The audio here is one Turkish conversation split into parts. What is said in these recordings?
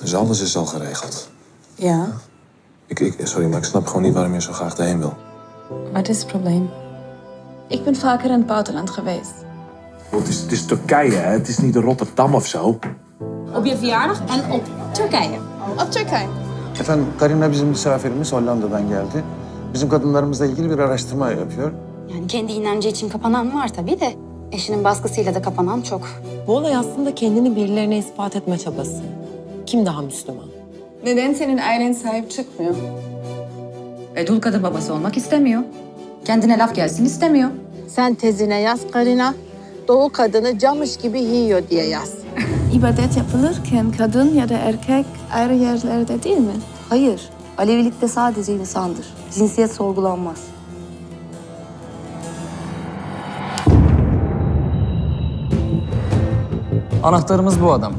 Dus alles is al geregeld. Ja, Ik, ik, sorry, maar ik snap gewoon niet waarom je zo graag daarheen wil. wat is het probleem? Ik ben vaker in het buitenland geweest. Het is, het is Turkije, hè? Het is niet Rotterdam of zo. Op je verjaardag en op Turkije. Op Turkije. Efendim Karina bizim misafirimiz Hollanda'dan geldi. Bizim kadınlarımızla ilgili bir araştırma yapıyor. Yani kendi inancı için kapanan var tabii de. Eşinin baskısıyla da kapanan çok. Bu olay aslında kendini birilerine ispat etme çabası. Kim daha Müslüman? Neden senin ailen sahip çıkmıyor? E, dul kadın babası olmak istemiyor. Kendine laf gelsin istemiyor. Sen tezine yaz Karina. Doğu kadını camış gibi yiyor diye yaz. İbadet yapılırken kadın ya da erkek ayrı yerlerde değil mi? Hayır. Alevilikte sadece insandır. Cinsiyet sorgulanmaz. Anahtarımız bu adam.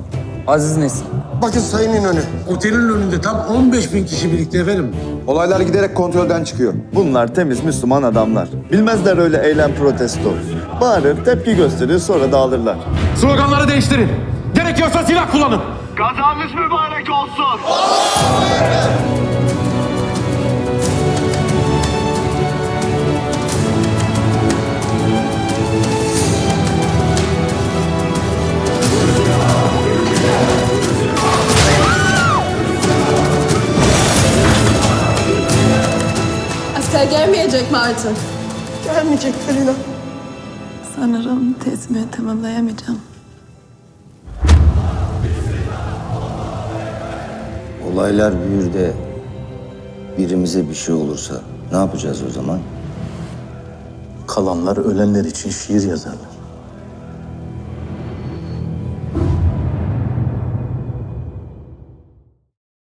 Aziz Nesin. Bakın Sayın İnönü. Otelin önünde tam 15 bin kişi birlikte efendim. Olaylar giderek kontrolden çıkıyor. Bunlar temiz Müslüman adamlar. Bilmezler öyle eylem protesto. Bağırır, tepki gösterir sonra dağılırlar. Sloganları değiştirin. Gerekiyorsa silah kullanın. Gazamız mübarek olsun. Asker gelmeyecek mi artık? Gelmeyecek Karina. Sanırım tezimi tamamlayamayacağım. Olaylar büyür de birimize bir şey olursa ne yapacağız o zaman? Kalanlar ölenler için şiir yazarlar.